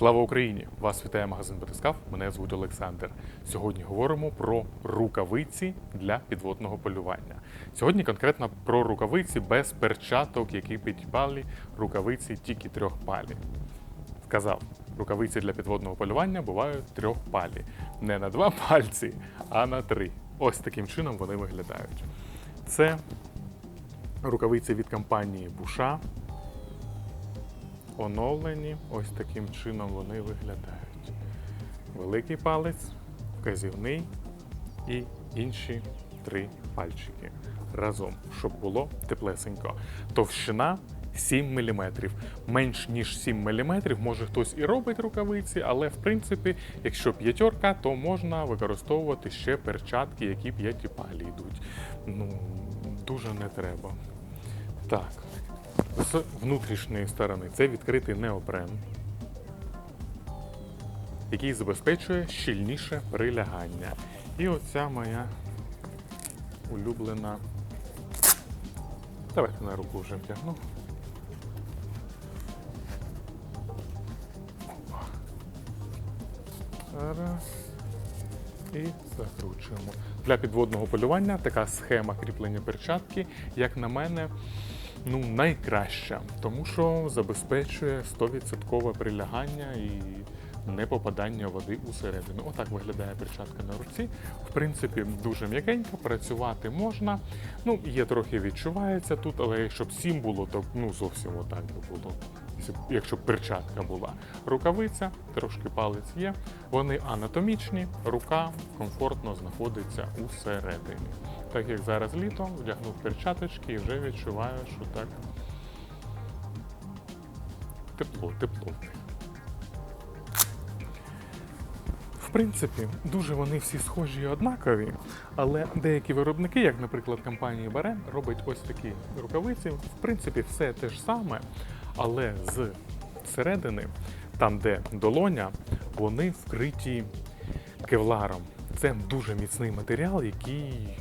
Слава Україні! Вас вітає магазин Батискав. Мене звуть Олександр. Сьогодні говоримо про рукавиці для підводного полювання. Сьогодні конкретно про рукавиці без перчаток, які підпали рукавиці тільки трьохпалі. Сказав, рукавиці для підводного полювання бувають трьохпалі. Не на два пальці, а на три. Ось таким чином вони виглядають. Це рукавиці від компанії Буша оновлені. Ось таким чином вони виглядають. Великий палець, вказівний і інші три пальчики разом, щоб було теплесенько. Товщина 7 мм. Менш ніж 7 мм, може хтось і робить рукавиці, але в принципі, якщо п'ятерка, то можна використовувати ще перчатки, які п'ятипалі йдуть. Ну, дуже не треба. Так, з внутрішньої сторони це відкритий неопрен, який забезпечує щільніше прилягання. І оця моя улюблена. Давайте на руку вже вдягну. Опа. Раз. І закручуємо. Для підводного полювання така схема кріплення перчатки, як на мене, ну, найкраща, тому що забезпечує 100% прилягання і не попадання води усередину. Отак виглядає перчатка на руці. В принципі, дуже м'якенько, працювати можна. Ну, є трохи відчувається тут, але якщо б 7 було, то ну зовсім отак би було. Якщо перчатка була. Рукавиця, трошки палець є. Вони анатомічні, рука комфортно знаходиться усередині. Так як зараз літо, вдягнув перчаточки і вже відчуваю, що так тепло, тепло. в принципі, дуже вони всі схожі і однакові, але деякі виробники, як, наприклад, компанія Барен, робить ось такі рукавиці. В принципі, все те ж саме, але з середини, там, де долоня, вони вкриті кевларом. Це дуже міцний матеріал, який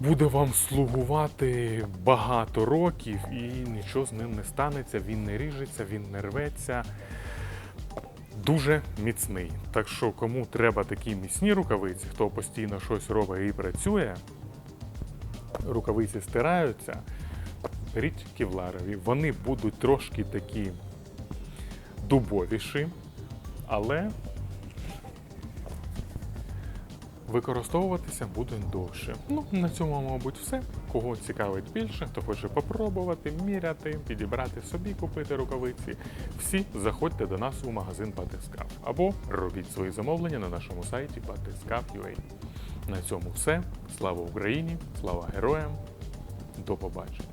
буде вам слугувати багато років і нічого з ним не станеться, він не ріжеться, він не рветься. Дуже міцний. Так що, кому треба такі міцні рукавиці, хто постійно щось робить і працює, рукавиці стираються, беріть кевларові. Вони будуть трошки такі дубовіші, але використовуватися буде довше. Ну, на цьому, мабуть, все. Кого цікавить більше, хто хоче попробувати, міряти, підібрати собі, купити рукавиці. Всі заходьте до нас у магазин Батискав або робіть свої замовлення на нашому сайті batiskav.ua. На цьому все. Слава Україні! Слава героям! До побачення!